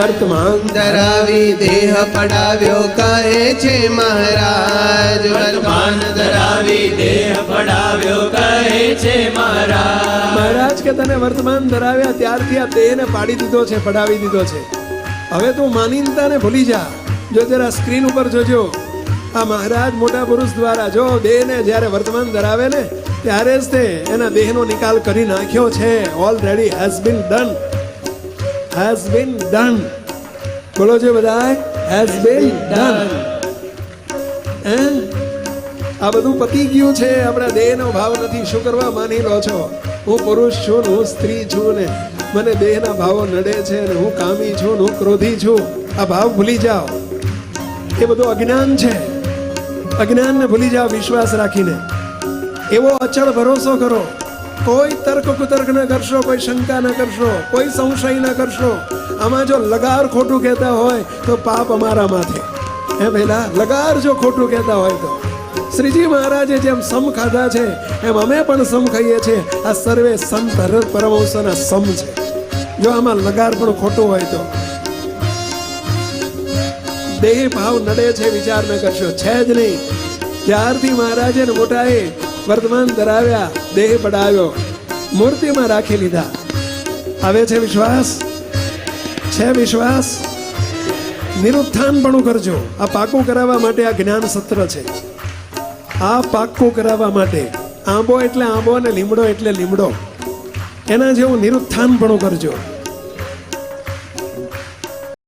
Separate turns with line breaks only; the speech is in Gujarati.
વર્તમાન
ધરાવી દેહ પડાવ્યો કહે છે મહારાજ.
વર્તમાન ધરાવી દેહ પડાવ્યો કહે છે મહારાજ.
મહારાજ કે તને વર્તમાન ધરાવ્યા ત્યારથી આ દેહને પાડી દીધો છે પડાવી દીધો છે. હવે તું માનીનતાને ભૂલી જા. જો જરા સ્ક્રીન ઉપર જોજો. આ મહારાજ મોટા પુરુષ દ્વારા જો દેહને જ્યારે વર્તમાન ધરાવે ને ત્યારે જ તે એના દેહનો નિકાલ કરી નાખ્યો છે. Already has been done has been done બોલો છો બધા હેઝ બીન ડન હે? આ બધું પતી ગયું છે, આપણા દેહનો ભાવ નથી. શું કરવા માની લો છો? હું પુરુષ છું હું સ્ત્રી છું ને મને દેહના ભાવો નડે છે ને હું કામી છું ને હું ક્રોધી છું. આ ભાવ ભૂલી જાઓ. એ બધું અજ્ઞાન છે. અજ્ઞાનને ભૂલી જાઓ, વિશ્વાસ રાખીને. એવો અચળ ભરોસો કરો. કોઈ તર્ક કુતર્ક ન કરશો, કોઈ શંકા ન કરશો, કોઈ સંશય ન કરશો. આમાં જો લગાર ખોટું કહેતા હોય તો પાપ અમારા માથે. હે ભેલા, લગાર જો ખોટું કહેતા હોય તો. શ્રીજી મહારાજે જેમ સમ ખાધા છે, એમ અમે પણ સમ ખાઈએ છીએ આ સર્વે સંત હર પરમહંસના સમ છે. જો આમાં લગાર પણ ખોટું હોય તો. દેહ ભાવ નડે છે વિચાર ન કરશો, છે જ નહીં. ત્યારથી મહારાજે મોટાએ વર્તમાન ધરાવ્યા દેહ પડાવ્યો, મૂર્તિમાં રાખી લીધા. આવે છે વિશ્વાસ છે વિશ્વાસ. નિરુત્થાન પણ કરજો. આ પાકું કરાવવા માટે આ જ્ઞાન સત્ર છે. આ પાકું કરાવવા માટે આંબો એટલે આંબો અને લીમડો એટલે લીમડો. એના જેવું નિરુત્થાન પણ કરજો.